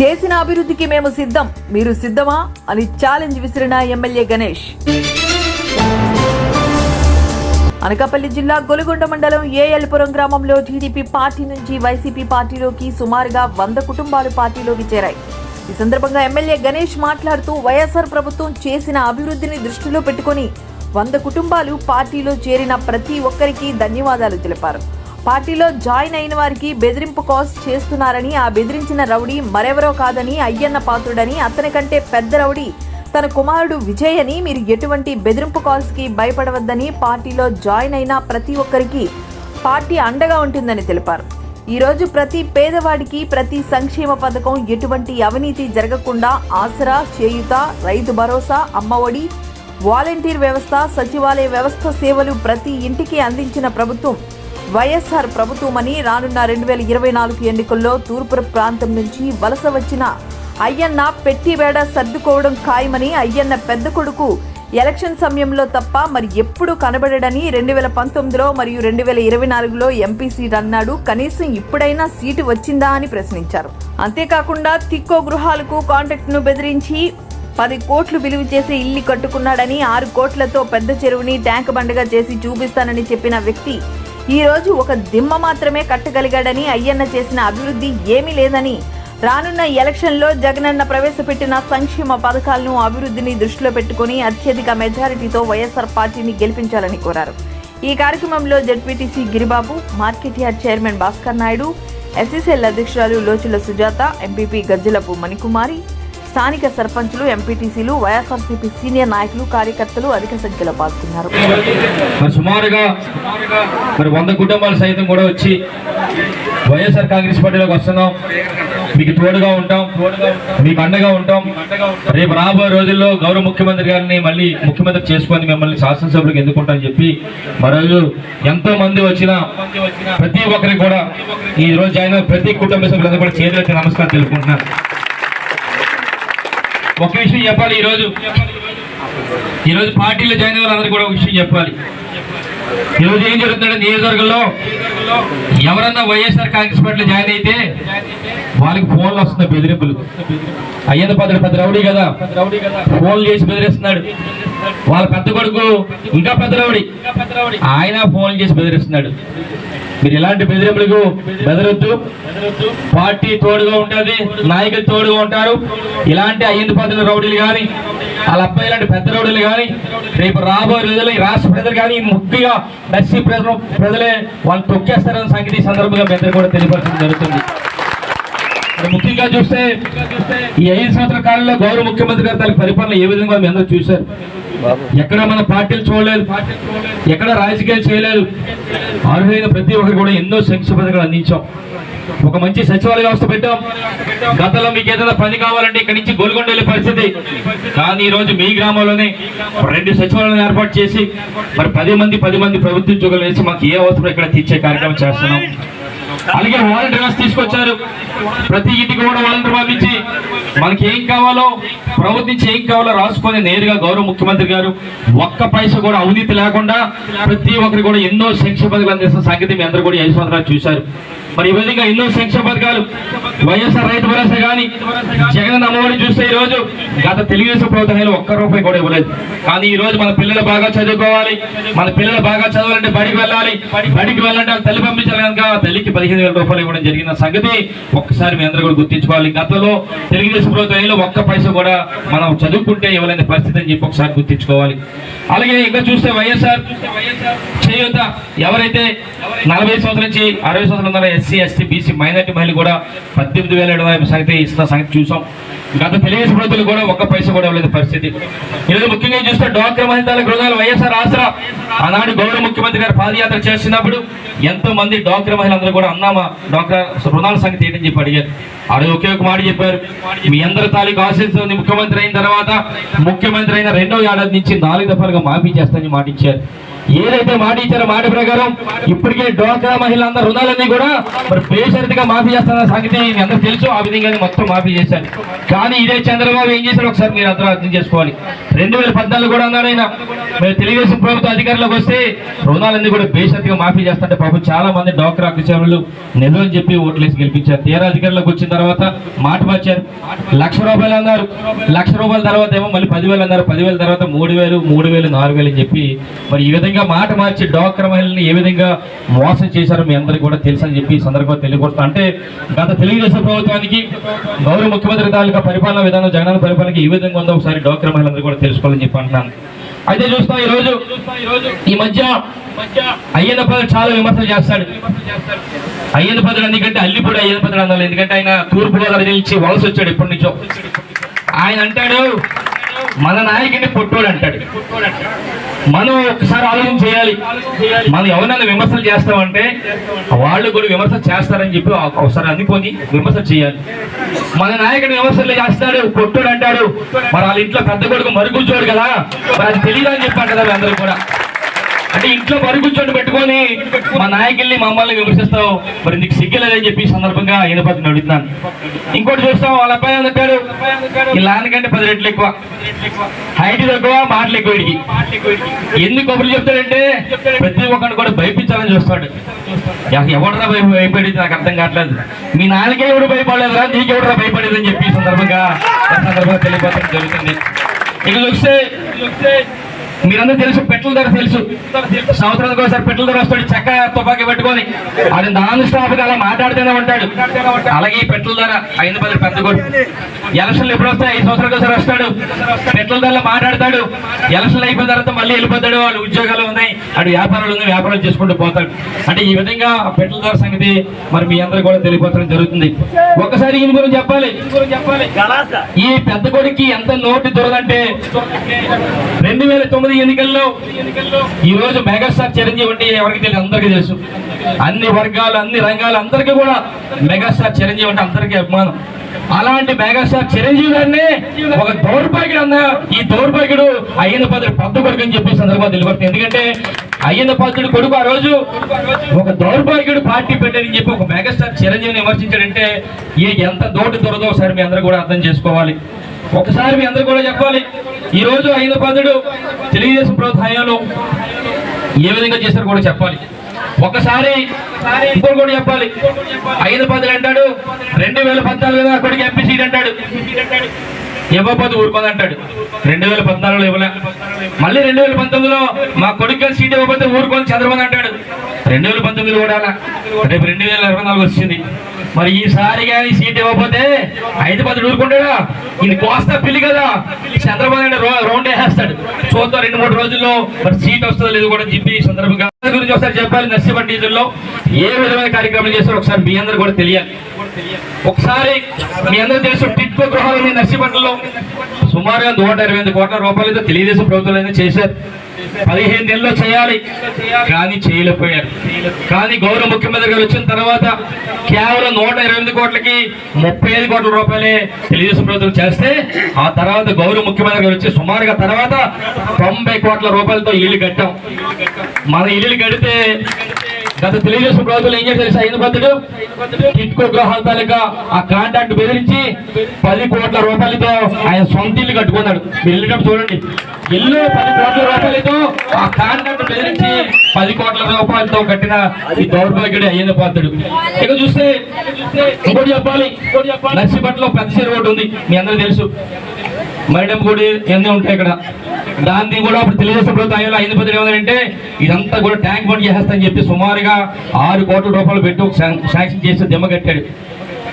చేసిన అభివృద్ధికి మేము సిద్ధం. మీరు సిద్ధమా? అని ఛాలెంజ్ విసిరిన ఎమ్మెల్యే గణేష్. అనకాపల్లి జిల్లా గొలుగొండ మండలం ఏఎల్పురం గ్రామంలో టీడీపీ పార్టీ నుంచి వైసీపీ పార్టీలోకి సుమారుగా వంద కుటుంబాలు పార్టీలోకి చేరాయి. ఈ సందర్భంగా ఎమ్మెల్యే గణేష్ మాట్లాడుతూ వైఎస్ఆర్ ప్రభుత్వం చేసిన అభివృద్ధిని దృష్టిలో పెట్టుకొని వంద కుటుంబాలు పార్టీలో చేరిన ప్రతి ఒక్కరికి ధన్యవాదాలు తెలిపారు. పార్టీలో జాయిన్ అయిన వారికి బెదిరింపు కాల్స్ చేస్తున్నారని ఆ బెదిరించిన రౌడీ మరెవరో కాదని అయ్యన్న పాత్రుడని అతని కంటే పెద్ద రౌడీ తన కుమారుడు విజయ్ అని మీరు ఎటువంటి బెదిరింపు కాల్స్కి భయపడవద్దని పార్టీలో జాయిన్ అయిన ప్రతి ఒక్కరికి పార్టీ అండగా ఉంటుందని తెలిపారు. ఈరోజు ప్రతి పేదవాడికి ప్రతి సంక్షేమ పథకం ఎటువంటి అవినీతి జరగకుండా ఆసరా చేయుత రైతు భరోసా అమ్మఒడి వాలంటీర్ వ్యవస్థ సచివాలయ వ్యవస్థ సేవలు ప్రతి ఇంటికి అందించిన ప్రభుత్వం వైఎస్ఆర్ ప్రభుత్వమని రానున్న రెండు వేల ఇరవై నాలుగు ఎన్నికల్లో తూర్పు ప్రాంతం నుంచి వలస వచ్చిన అయ్యన్న పెట్టివేడ సర్దుకోవడం ఖాయమని అయ్యన్న పెద్ద కొడుకు ఎలక్షన్ సమయంలో తప్ప మరి ఎప్పుడు కనబడడని రెండు వేల పంతొమ్మిదిలో మరియు రెండు వేల ఇరవై నాలుగులో ఎంపీ సీట్ అన్నాడు. కనీసం ఇప్పుడైనా సీటు వచ్చిందా అని ప్రశ్నించారు. అంతేకాకుండా తిక్కో గృహాలకు కాంట్రాక్ట్ను బెదిరించి పది కోట్లు విలువ చేసి ఇల్లు కట్టుకున్నాడని ఆరు కోట్లతో పెద్ద చెరువుని ట్యాంక్ బండగా చేసి చూపిస్తానని చెప్పిన వ్యక్తి ఈరోజు ఒక దిమ్మ మాత్రమే కట్టగలిగాడని అయ్యన్న చేసిన అభివృద్ధి ఏమీ లేదని రానున్న ఎలక్షన్లో జగనన్న ప్రవేశపెట్టిన సంక్షేమ పథకాలను అభివృద్ధిని దృష్టిలో పెట్టుకుని అత్యధిక మెజారిటీతో వైఎస్ఆర్ పార్టీని గెలిపించాలని కోరారు. ఈ కార్యక్రమంలో ZPTC Giribabu market yard chairman Bhaskar Naidu SSL అధ్యక్షురాలు లోచుల సుజాత ఎంపీపీ గజ్జలపు మణికుమారి స్థానిక సర్పంచులు ఎంపీటీసీలు వైఎస్ఆర్సీపీ సీనియర్ నాయకులు కార్యకర్తలు అధిక సంఖ్యలో పాల్గొన్నారు. మరి సుమారుగా మరి వంద కుటుంబాలు సైతం కూడా వచ్చి వైఎస్ఆర్ కాంగ్రెస్ పార్టీలోకి వస్తున్నాం. మీకు తోడుగా ఉంటాం. మీకు అండగా ఉంటాం. రేపు రాబోయే రోజుల్లో గౌరవ ముఖ్యమంత్రి గారిని మళ్ళీ ముఖ్యమంత్రి చేసుకొని మిమ్మల్ని శాసనసభ్యులకు ఎందుకుంటామని చెప్పి మరోజు ఎంతో మంది వచ్చిన ప్రతి ఒక్కరికి కూడా ఈ రోజు జాయిన్ ప్రతి కుటుంబ సభ్యులందరూ కూడా చేతులెత్తి నమస్కారం తెలుపుకుంటున్నాను ఒక విషయం చెప్పాలి ఈరోజు. ఈరోజు పార్టీలో జాయిన్ అయిన వాళ్ళందరూ కూడా ఒక విషయం చెప్పాలి. ఈరోజు ఏం జరుగుతుందంటే నియోజకవర్గంలో ఎవరన్నా వైఎస్ఆర్ కాంగ్రెస్ పార్టీలో జాయిన్ అయితే వాళ్ళకి ఫోన్లు వస్తున్నాయి బెదిరింపులు. అయ్యేది పది పెద్ద రౌడీ కదా. ఫోన్లు చేసి బెదిరిస్తున్నాడు. వాళ్ళ పెద్ద కొడుకు ఇంకా పెద్ద రౌడీ. ఆయన ఫోన్ చేసి బెదిరిస్తున్నాడు. మీరు ఇలాంటి బెదిరింపులకు బెదరొద్దు. పార్టీ తోడుగా ఉంటుంది నాయకులు తోడుగా ఉంటారు. ఇలాంటి ఐదు పదుల రౌడీలు కానీ వాళ్ళ అబ్బాయి ఇలాంటి పెద్ద రౌడీలు కానీ రేపు రాబోయే రోజుల్లో ఈ రాష్ట్ర ప్రజలు కానీ ముఖ్యంగా దర్శి ప్రజలు ప్రజలే వాళ్ళు తొక్కేస్తారన్న సంగతి సందర్భంగా మీ కూడా తెలియపరచడం జరుగుతుంది. ముఖ్యంగా చూస్తే ఈ ఐదు సంవత్సరాల కాలంలో గౌరవ ముఖ్యమంత్రి గారు తన పరిపాలన ఏ విధంగా మీ అందరూ చూశారు. ఎక్కడ మన పార్టీలు చూడలేదు ఎక్కడ రాజకీయాలు చేయలేదు. అర్హులైన ప్రతి ఒక్కరు కూడా ఎన్నో సంక్షేమ పథకాలు అందించాం. ఒక మంచి సచివాలయ వ్యవస్థ పెట్టాం. గతంలో మీకు ఏదైనా పని కావాలంటే ఇక్కడి నుంచి గోల్గొండ వెళ్ళే పరిస్థితి. కానీ ఈ రోజు మీ గ్రామంలోనే రెండు సచివాలయాలను ఏర్పాటు చేసి మరి పది మంది పది మంది ప్రభుత్వ ఉద్యోగులు వేసి మాకు ఏ అవసరం ఇక్కడ తీర్చే కార్యక్రమం చేస్తున్నాం. అలాగే వాలంటీర్ తీసుకొచ్చారు. ప్రతి ఇంటికి కూడా వాలంటీర్ పంపించి మనకి ఏం కావాలో ప్రభుత్వం నుంచి ఏం కావాలో రాసుకొని నేరుగా గౌరవ ముఖ్యమంత్రి గారు ఒక్క పైస కూడా అవినీతి లేకుండా ప్రతి ఒక్కరు కూడా ఎన్నో సంక్షేమ పథకాలు అందిస్తున్న సంగతి మీ అందరూ కూడా యశ్వంతరావు చూశారు. మరి ఈ విధంగా ఎన్నో సంక్షేమ పథకాలు వైఎస్ఆర్ రైతు భరోసా కానీ జగన్ అమ్మఒడి చూస్తే ఈ రోజు గత తెలుగుదేశం ప్రభుత్వం ఒక్క రూపాయి కూడా ఇవ్వలేదు. కానీ ఈ రోజు మన పిల్లలు బాగా చదువుకోవాలి. మన పిల్లలు బాగా చదవాలంటే బడికి వెళ్ళాలి. బడికి వెళ్ళాలంటే తల్లి పంపించాలి కనుక తల్లికి పదిహేను వేల రూపాయలు ఇవ్వడం జరిగిన సంగతి ఒక్కసారి మీ అందరూ కూడా గుర్తించుకోవాలి. గతంలో తెలుగుదేశం ప్రభుత్వంలో ఒక్క పైసా కూడా మనం చదువుకుంటే ఇవ్వలేని పరిస్థితి అని చెప్పి ఒకసారి గుర్తించుకోవాలి. అలాగే ఇంకా చూస్తే వైఎస్ఆర్ చేయూత ఎవరైతే నలభై సంవత్సరం నుంచి అరవై సంవత్సరాల ఎస్సీ ఎస్టీ బీసీ మైనార్టీ మహిళలు కూడా పద్దెనిమిది వేల ఏడు వందల సంగతి ఇస్తున్న సంగతి చూసాం. గత తెలుగుదేశం ప్రభుత్వాలు కూడా ఒక్క పైస కూడా ఇవ్వలేదు పరిస్థితి. ఈరోజు ముఖ్యంగా చూస్తే డాక్టర్ మహిళల గృహాలు వైఎస్ఆర్ ఆసరా. ఆనాడు గౌరవ ముఖ్యమంత్రి గారు పాదయాత్ర చేస్తున్నప్పుడు ఎంతో మంది డాక్టర్ మహిళలందరూ కూడా అన్నామా డాక్టర్ రుణాల సంగతి ఏంటని చెప్పి అడిగారు. ఆడ ఒకే ఒక మాట చెప్పారు. మీ అందరి తాలూకు ఆశిస్తుంది ముఖ్యమంత్రి అయిన తర్వాత ముఖ్యమంత్రి అయిన రెండో ఏడాది నుంచి నాలుగు దఫాలుగా మాఫీ చేస్తానని మాట ఇచ్చారు. ఏదైతే మాట ఇచ్చారో మాట ప్రకారం ఇప్పటికే డోక్రా మహిళలందరూ రుణాలన్నీ కూడా మరి బేషరతిగా మాఫీ చేస్తున్న సంగతి మీ తెలుసు. ఆ విధంగా మొత్తం మాఫీ చేశారు. కానీ ఇదే చంద్రబాబు ఏం చేశారు ఒకసారి మీరు అందరూ అర్థం చేసుకోవాలి. రెండు వేల పద్నాలుగు కూడా అన్నాడు ఆయన. మీరు తెలుగుదేశం ప్రభుత్వ అధికారంలోకి వస్తే రుణాలన్నీ కూడా బేషరతిగా మాఫీ చేస్తుంటే పాపం చాలా మంది డోక్రా అగ్రచారులు నిజం చెప్పి ఓట్లేసి గెలిపించారు. తీరా అధికారంలోకి వచ్చిన తర్వాత మాట మార్చారు. లక్ష రూపాయలు అన్నారు. లక్ష రూపాయల తర్వాత ఏమో మళ్ళీ పదివేలు అన్నారు. పదివేల తర్వాత మూడు వేలు మూడు వేలు నాలుగు వేలు అని చెప్పి మరి ఈ విధంగా మాట మార్చి డోక్ర మహిళల్ని ఏ విధంగా మోసం చేశారో మీ అందరికీ కూడా తెలుసు అని చెప్పి సందర్భంగా తెలియకొస్తాను అంటే గత తెలుగుదేశం ప్రభుత్వానికి గౌరవ ముఖ్యమంత్రి తాలూకా పరిపాలన విధానం జగనన్న పరిపాలనకి ఏ విధంగా ఉందో ఒకసారి డోక్ర మహిళలందరూ కూడా తెలుసుకోవాలని చెప్పి అంటున్నాను. అయితే చూస్తాం ఈ రోజు ఈ మధ్య అయ్యన్న పదవి చాలా విమర్శలు చేస్తాడు. అయ్యన్న పదవి ఎందుకంటే అల్లిపూడి అయ్యన్న పదవి అన్నారు. ఎందుకంటే ఆయన తూర్పు గోదావరి నుంచి వలస వచ్చాడు ఎప్పటి నుంచో. ఆయన అంటాడు మన నాయకుడిని పుట్టోడు అంటాడు. మనం ఒకసారి ఆలోచన చేయాలి. మనం ఎవరైనా విమర్శలు చేస్తామంటే వాళ్ళు కూడా విమర్శ చేస్తారని చెప్పి ఒకసారి అనుకొని విమర్శ చేయాలి. మన నాయకుడు విమర్శలు చేస్తాడు కొట్టుడు అంటాడు. మరి వాళ్ళ ఇంట్లో పెద్ద కొడుకు మరుగుజ్జోడు కదా. మరి అది తెలియదు అని చెప్పారు కదా అందరూ కూడా. అంటే ఇంట్లో మరుగుజ్జోడు పెట్టుకొని మా నాయకుల్ని మమ్మల్ని విమర్శిస్తావు. మరి నీకు సిగ్గులేదని చెప్పి సందర్భంగా ఈయనపతిని అడుగుతున్నాను. ఇంకోటి చూస్తాం వాళ్ళ అబ్బాయి అంటాడు ఈ పది రెట్లు ఎక్కువ. హైట్ తక్కువ మాటలు ఎక్కువ ఎందుకు కబుర్లు చెప్తాడంటే ప్రతి ఒక్కరిని కూడా భయపించాలని చూస్తాడు. ఎవడరా భయ భయపడేది? నాకు అర్థం కావట్లేదు. మీ నాన్నకే ఎవడు భయపడలేదురా? నీకెవడరా భయపడేది భయపడేదని చెప్పి సందర్భంగా సందర్భంగా తెలియపరచడం జరుగుతుంది. ఇక చూస్తే మీరందరూ తెలుసు పెట్రోల్ ధర తెలుసు. సంవత్సరానికి ఒకసారి పెట్రోల్ ధర వస్తాడు చెక్క తుపాకీ పెట్టుకొని. అది నాన్ స్టాప్ అలా మాట్లాడుతూనే ఉంటాడు. అలాగే ఈ పెట్రోల్ ధర ఐదు పది పెద్ద కొట్టు. ఎలక్షన్లు ఎప్పుడు వస్తాయి? ఐదు సంవత్సరాలకు ఒకసారి వస్తాడు. పెట్రోల్ ధరలో మాట్లాడతాడు. ఎలక్షన్లు అయిపోయిన తర్వాత మళ్ళీ వెళ్ళిపోతాడు. వాళ్ళు ఉద్యోగాలు ఉన్నాయి. అటు వ్యాపారాలు ఉన్నాయి వ్యాపారాలు చేసుకుంటూ పోతాడు. అంటే ఈ విధంగా పెట్రోల్ ధర సంగతి మరి మీ అందరూ కూడా తెలియపోతడం జరుగుతుంది. ఒకసారి ఈయన గురించి చెప్పాలి. చెప్పాలి ఈ పెద్ద కొడుకు ఎంత నోటి దొరదంటే రెండు వేల తొమ్మిది ఎన్నికల్లో ఈ రోజు మెగాస్టార్ చిరంజీవి అంటే ఎవరికి తెలియదు? అందరికీ తెలుసు. అన్ని వర్గాలు అన్ని రంగాలు అందరికీ కూడా మెగాస్టార్ చిరంజీవి అంటే అందరికీ అభిమానం. అలాంటి మెగాస్టార్ చిరంజీవి గారిని ఒక దౌర్భాగ్యుడు అన్న ఈ దౌర్భాగ్యుడు అయ్యన పదుడు పెద్ద కొడుకు అని చెప్పి సందర్భంగా తెలియబడుతుంది ఎందుకంటే అయ్యన పద్దుడు కొడుకు ఆ రోజు ఒక దౌర్భాగ్యుడు పార్టీ పెట్టారని చెప్పి ఒక మెగాస్టార్ చిరంజీవిని విమర్శించాడంటే ఏ ఎంత దోటి దొరదో ఒకసారి మీ అందరూ కూడా అర్థం చేసుకోవాలి. ఒకసారి మీ అందరూ కూడా చెప్పాలి. ఈ రోజు అయిన పదుడు తెలుగుదేశం ప్రభుత్వ హయాంలో ఏ విధంగా చేశారో కూడా చెప్పాలి. ఒకసారి ఇప్పుడు కూడా చెప్పాలి. ఐదు పదులు అంటాడు రెండు వేల పద్నాలుగు అక్కడికి ఎంపీ సీట్ అంటాడు. ఇవ్వకపోతే ఊరుకోదు అంటాడు. రెండు వేల పద్నాలుగులో ఇవ్వలే. మళ్ళీ రెండు వేల పంతొమ్మిదిలో మా కొడుకు సీట్ ఇవ్వకపోతే ఊరుకోని చంద్రబాబు అంటాడు. రెండు వేల పంతొమ్మిది కూడా రేపు రెండు వేల ఇరవై నాలుగు వచ్చింది. మరి ఈసారి కానీ సీట్ ఇవ్వకపోతే ఐదు పది ఊరుకుంటాడా? ఇది కోస్తా పిల్లి కదా. చంద్రబాబు నాయుడు రౌండ్ వేసేస్తాడు. చూద్దాం రెండు మూడు రోజుల్లో మరి సీట్ వస్తుందో లేదో కూడా చెప్పి సందర్భంగా గురించి ఒకసారి చెప్పాలి. నర్సీపట్ డీజిల్లో ఏ విధమైన కార్యక్రమాలు చేస్తారో ఒకసారి మీ అందరు కూడా తెలియాలి. ఒకసారి మీ అందరూ తెలుసు టిట్కో గృహాలు ఉన్నాయి సుమారుగా నూట ఇరవై ఎనిమిది కోట్ల రూపాయలతో తెలుగుదేశం ప్రభుత్వం అయితే చేశారు. పదిహేను నెలల్లో చేయాలి. కానీ చేయలేకపోయారు. కానీ గౌరవ ముఖ్యమంత్రి గారు వచ్చిన తర్వాత కేవలం నూట ఇరవై ఎనిమిది కోట్లకి ముప్పై ఐదు కోట్ల రూపాయలే తెలుగుదేశం ప్రభుత్వం చేస్తే ఆ తర్వాత గౌరవ ముఖ్యమంత్రి గారు వచ్చి సుమారుగా తర్వాత తొంభై కోట్ల రూపాయలతో ఇల్లు కట్టాం. మన ఇల్లు కడితే గత తెలుగుదేశం ప్రభుత్వం ఏం చేశారు? ఐదు బద్దుడు టిట్కో గ్రహాల తాలూకా ఆ కాంట్రాక్ట్ బెదిరించి పది కోట్ల రూపాయలతో ఆయన సొంత ఇల్లు కట్టుకున్నాడు. వెళ్ళినప్పుడు చూడండి. ఇల్లు పది కోట్ల రూపాయలతో ఆ కాంట్రాక్ట్ బెదిరించి పది కోట్ల రూపాయలతో కట్టిన ఈ దౌర్భాగ్యుడు అయ్యన పాత్రుడు. ఇక చూస్తే ఇంకోటి చెప్పాలి. నర్సిపట్లో పెద్ద చెరువు ఒకటి ఉంది. మీ అందరూ తెలుసు. మైడం గుడి ఎన్ని ఉంటాయి ఇక్కడ? దాన్ని కూడా అప్పుడు తెలుగుదేశం ప్రభుత్వం అయ్యేలా ఐదు పది అంటే ఇదంతా కూడా ట్యాంక్ బండ్ చేస్తానని చెప్పి సుమారుగా ఆరు కోట్ల రూపాయలు పెట్టి ఒక శాంక్షన్ చేసి దిమ్మ కట్టాడు.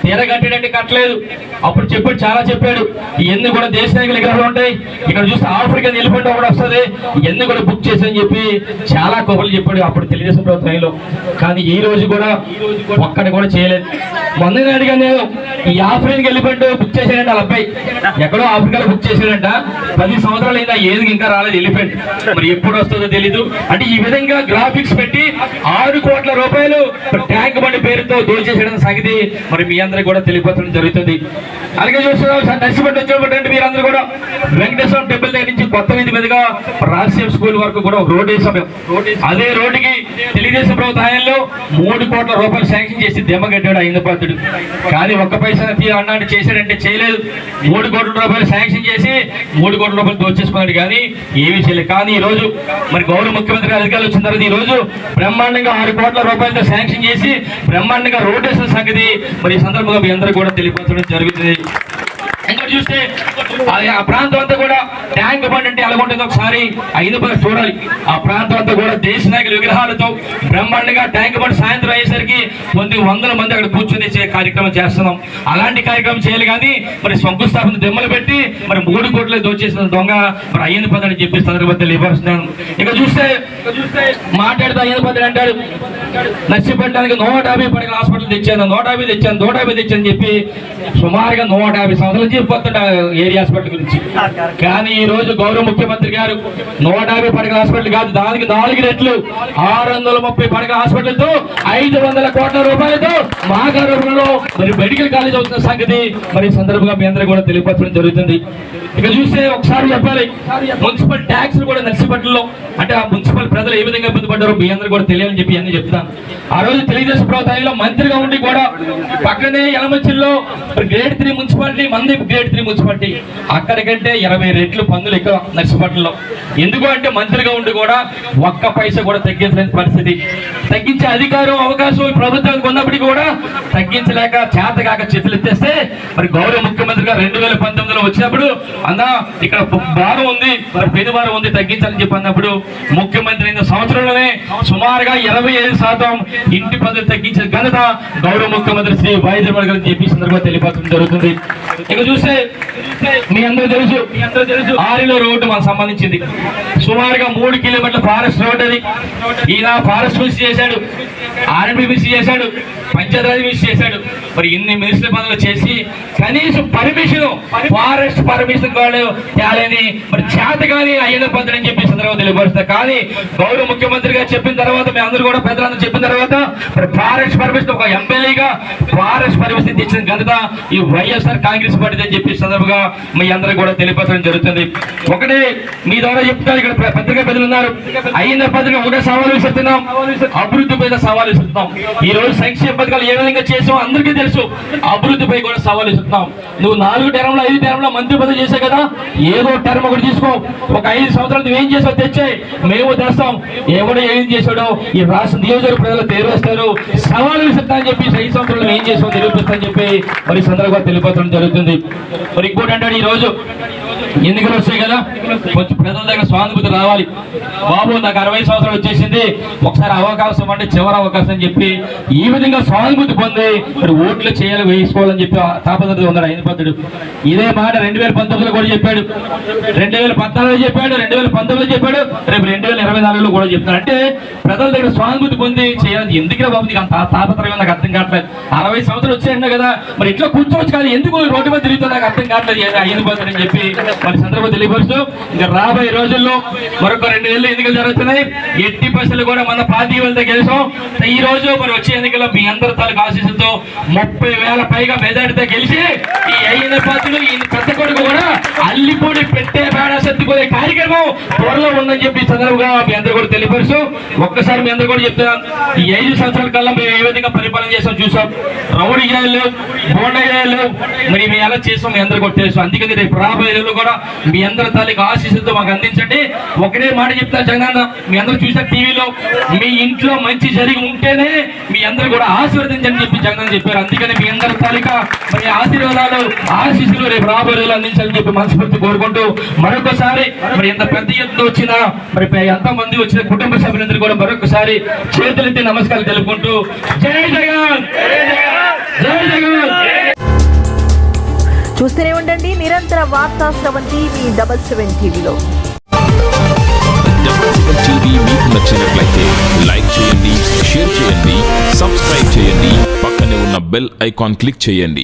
తీర కట్టాడంటే కట్టలేదు. అప్పుడు చెప్పాడు చాలా చెప్పాడు. ఇవన్నీ కూడా దేశ నాయకులు విగ్రహాలు ఉంటాయి. ఇక్కడ చూస్తే ఆఫ్రికన్ ఎలిఫెంట్ ఒకటి వస్తుంది. ఇవన్నీ కూడా బుక్ చేసని చెప్పి చాలా కబుర్లు చెప్పాడు అప్పుడు తెలుగుదేశం ప్రభుత్వంలో కానీ ఈ రోజు కూడా ఒక్కటి కూడా చేయలేదు. మొన్న అడిగాను నేను ఈ ఆఫ్రికా వెళ్ళిపోయి బుక్ చేశాడంట వాళ్ళ అబ్బాయి. ఎక్కడో ఆఫ్రికాలో బుక్ చేశాడంట. పది సంవత్సరాలు అయినా ఏది ఇంకా రాలేదు ఎలిఫెంట్. మరి ఎప్పుడు వస్తుందో తెలీదు. అంటే ఈ విధంగా గ్రాఫిక్స్ పెట్టి ఆరు కోట్ల రూపాయలు ట్యాంక్ బండి పేరుతో దోచేసేయడం సంగతి మరి మీ అందరికి కూడా తెలియపరచడం జరుగుతుంది. అలాగే చూస్తున్నాం సార్ నర్సిపట్టి వచ్చినటువంటి మీరందరూ కూడా వెంకటేశ్వరం టెంపుల్ దగ్గర నుంచి కొత్త వీధి మీదుగా రాజశేఖర స్కూల్ వరకు కూడా రోడ్ వేసాం అదే రోడ్డుకి తెలుగుదేశం ప్రభుత్వ హయాంలో మూడు కోట్ల రూపాయలు శాంక్షన్ చేసి దెమ్మ కట్టాడు కానీ ఒక్క పైసా తీ అన్నాడు చేశాడంటే చేయలేదు. మూడు కోట్ల రూపాయలు శాంక్షన్ చేసి మూడు కోట్ల రూపాయలు దోచేసుకున్నాడు కానీ ఏమీ చేయలేదు. కానీ ఈ రోజు మరి గౌరవ ముఖ్యమంత్రి అధికారులు వచ్చిన తర్వాత ఈ రోజు బ్రహ్మాండంగా ఆరు కోట్ల రూపాయలతో శాంక్షన్ చేసి బ్రహ్మాండంగా రోడ్ వేసిన సంగతి మరి ఈ సందర్భంగా మీ అందరూ కూడా తెలియపరచడం జరుగుతుంది. ఇంకా చూస్తే ఆ ప్రాంతం అంతా కూడా ట్యాంక్ బండ్ అంటే ఎలా ఒకసారి. ఐదు పది చూడాలి. ఆ ప్రాంతం అంతా కూడా దేశ నాయకుల విగ్రహాలతో బ్రహ్మాండంగా ట్యాంక్ బండ్ సాయంత్రం అయ్యేసరికి కొన్ని వందల మంది అక్కడ కూర్చొని కార్యక్రమం చేస్తున్నాం. అలాంటి కార్యక్రమం చేయాలి కానీ మరి శంకుస్థాపన దెమ్మలు పెట్టి మరి మూడు కోట్ల దోచేసిన దొంగ మరి అయ్యింది పదని చెప్పి సందర్భంగా తెలియపరుస్తున్నాను ఇక చూస్తే చూస్తే మాట్లాడితే అయ్యింది పదని అంటాడు నచ్చిపెట్టడానికి నూట యాభై పడగల హాస్పిటల్ తెచ్చాను. నూట యాభై తెచ్చాను నూట యాభై తెచ్చాను చెప్పి సుమారుగా నూట యాభై సంవత్సరాల నుంచి ఏరియా. హాస్పిటల్ గురించి. కానీ ఈ రోజు గౌరవ ముఖ్యమంత్రి గారు నూట యాభై పడగల హాస్పిటల్ కాదు దానికి నాలుగు రెట్లు. ఆరు వందల ముప్పై పడగల హాస్పిటల్తో ఐదు వందల కోట్ల రూపాయలతో మా మరి మెడికల్ కాలేజ్ అవుతున్న సంగతి మరి సందర్భంగా మీ అందరూ కూడా తెలియపరచడం జరుగుతుంది. ఇక చూస్తే ఒకసారి చెప్పాలి మున్సిపల్ ట్యాక్స్ కూడా నర్సిపట్లలో అంటే ఆ మున్సిపల్ ప్రజలు ఏ విధంగా ఇబ్బంది పడ్డారో మీ అందరూ కూడా తెలియాలని చెప్పి అన్ని చెప్తాను. ఆ రోజు తెలుగుదేశం ప్రభుత్వంలో మంత్రిగా ఉండి కూడా పక్కనే ఎలమంచిలో గ్రేడ్ త్రీ మున్సిపాలిటీ మంది గ్రేడ్ త్రీ మున్సిపాలిటీ. అక్కడికంటే ఇరవై రెట్లు పన్నులు ఎక్కువ నర్సిపట్లలో ఎందుకు అంటే మంత్రిగా ఉండి కూడా ఒక్క పైస కూడా తగ్గించలేని పరిస్థితి. తగ్గించే అధికారం అవకాశం ప్రభుత్వానికి ఉన్నప్పటికీ కూడా తగ్గించలేక చేత కాక చేతులు ఎత్తేస్తే మరి గౌరవ ముఖ్యమంత్రిగా రెండు వేల పంతొమ్మిదిలో వచ్చినప్పుడు అన్నా ఇక్కడ భారం ఉంది మరి పెను భారం ఉంది తగ్గించాలని చెప్పి అన్నప్పుడు ముఖ్యమంత్రి అయిన సంవత్సరంలోనే సుమారుగా ఇరవై ఐదు శాతం ఇంటి పన్నులు తగ్గించిన ఘనత గౌరవ ముఖ్యమంత్రి శ్రీ వైద్యమల్ గారు చెప్పి సందర్భంగా తెలియపరచడం జరుగుతుంది. ఇక చూస్తే మీ అందరూ తెలుసు మీ అందరూ తెలుసు ఆరిలో రోడ్డు మనకు సంబంధించింది. సుమారుగా మూడు కిలోమీటర్ల ఫారెస్ట్ రోడ్ అది. ఈయన ఫారెస్ట్ మిస్ చేశాడు. ఆర్ఎంపీ మిస్ చేశాడు పంచాయతీ మిస్ చేశాడు. మరి ఇన్ని మినిస్టర్ పనులు చేసి కనీసం పర్మిషన్ ఫారెస్ట్ పర్మిషన్ వాళ్ళు తేలని మరి చేత కానీ అయ్యన పద్ధతి అని చెప్పి ఈ సందర్భంగా తెలియపరుస్తారు కానీ గౌరవ ముఖ్యమంత్రి గారు చెప్పిన తర్వాత మీ అందరూ కూడా పెద్దలందరూ చెప్పిన తర్వాత మరి ఫారెస్ట్ పర్మిషన్ ఒక ఎమ్మెల్యేగా ఫారెస్ట్ పర్మిషన్ తెచ్చిన ఘనత ఈ వైఎస్ఆర్ కాంగ్రెస్ పార్టీ అని చెప్పి సందర్భంగా మీ అందరూ కూడా తెలియపరచడం జరుగుతుంది. ఒకటే మీ ద్వారా చెప్తాను ఇక్కడ పత్రికా పెద్దలు ఉన్నారు. అయిన పత్రిక ఒకటే సవాలు చెప్తున్నాం అభివృద్ధి పైన సవాలు విసురుతున్నాం ఈ రోజు సంక్షేమ పథకాలు ఏ విధంగా చేసాం అందరికీ తెలుసు. అభివృద్ధిపై కూడా సవాలు ఇస్తున్నాం నువ్వు నాలుగు టర్మ్లో ఐదు టర్మ్లో మంత్రి పదవి చేసావు కదా ఏదో టర్మ్ ఒకటి తీసుకో. ఒక ఐదు సంవత్సరాలు నువ్వేం చేసావు తెచ్చే. మేము తెస్తాం. ఎవడు ఏం చేశాడో ఈ రాష్ట్ర నియోజకవర్గ ప్రజలు తెలియజేస్తారు. సవాలు విసురుతా చెప్పి ఐదు సంవత్సరాలు ఏం చేసావు తెలియపిస్తా అని చెప్పి మరి సందర్భంగా తెలియపరచడం జరుగుతుంది. మరి ఇంకోటి అంటాడు ఈ రోజు ఎన్నికలు వస్తాయి కదా కొంచెం ప్రజల దగ్గర స్వానుభూతి రావాలి బాబు నాకు అరవై సంవత్సరాలు వచ్చేసింది ఒకసారి అవకాశం అంటే చివరి అవకాశం అని చెప్పి ఈ విధంగా స్వానుభూతి పొంది మరి ఓట్లు చేయాలి వేసుకోవాలని చెప్పి ఆ తాపత్రత ఉన్నాడు ఆయన పద్ధతుడు ఇదే మాట రెండు వేల పంతొమ్మిదిలో కూడా చెప్పాడు రెండు వేల పద్నాలుగులో చెప్పాడు రెండు వేల పంతొమ్మిదిలో చెప్పాడు రేపు రెండు వేల ఇరవై నాలుగులో కూడా చెప్తాడు అంటే ప్రజల దగ్గర స్వానుభూతి పొంది చేయాలి ఎందుకు బాబు నీకు అంత తాపత్రయం నాకు అర్థం కావట్లేదు అరవై సంవత్సరాలు వచ్చాయన్నా కదా మరి ఇట్లా కూర్చోవచ్చు కానీ ఎందుకు రోడ్డు మీద తిరుగుతా నాకు అర్థం కావట్లేదు అయ్యింది అని చెప్పి మరి సందర్భం తెలియపరుస్తూ ఇంకా రాబోయే రోజుల్లో మరొక రెండు నెలలు ఎన్నికలు జరుగుతున్నాయి. ఎట్టి పైసలు కూడా మన పార్టీ వెళ్తే గెలిచాం. ఈ రోజు మరి వచ్చే ఎన్నికల్లో మీ అందరి తాలూకు ఆశీస్సులతో ముప్పై వేల పైగా మెజార్టీతో గెలిచి ఈ అయిన పార్టీలు ఈ పెద్ద కొడుకు కూడా అల్లిపూడి పెట్టే పేడ సర్దుకునే కార్యక్రమం త్వరలో ఉందని చెప్పి సందర్భంగా మీ అందరూ కూడా తెలియపరుస్తూ ఒక్కసారి మీ అందరూ కూడా చెప్తున్నాను ఈ ఐదు సంవత్సరాల కల్లా మేము ఏ విధంగా పరిపాలన చేసాం చూసాం. రౌడీ చేయాలి బోండా చేయాలి మరి మేము ఎలా చేసాం మీ అందరూ కూడా తెలుసు. అందుకని రేపు రాబోయే కూడా కూడా మీ అందరి తాలూకు ఆశీస్సులతో మాకు అందించండి. ఒకటే మాట చెప్తా జగనన్న మీ అందరూ చూసారు టీవీలో మీ ఇంట్లో మంచి జరిగి ఉంటేనే మీ అందరూ కూడా ఆశీర్వదించని చెప్పి జగన్ చెప్పారు. అందుకని మీ అందరి తాలూకా మరి ఆశీర్వాదాలు ఆశీస్సులు రేపు రాబోయే రోజులు అందించాలని చెప్పి మనస్ఫూర్తి కోరుకుంటూ మరొకసారి మరి ఎంత పెద్ద ఎత్తున వచ్చినా మరి ఎంత మంది వచ్చిన కుటుంబ సభ్యులందరూ కూడా మరొకసారి చేతులెత్తి నమస్కారాలు తెలుపుకుంటూ జై జగన్! జై జగన్! చూస్తూనే ఉండండి. నిరంతర వార్తా స్రవంతి మీ డబల్ సెవెన్ టీవీలో. డబుల్ సెవెన్ టీవీ మీకు నచ్చినట్లయితే లైక్ చేయండి షేర్ చేయండి సబ్స్క్రైబ్ చేయండి. పక్కనే ఉన్న బెల్ ఐకాన్ క్లిక్ చేయండి.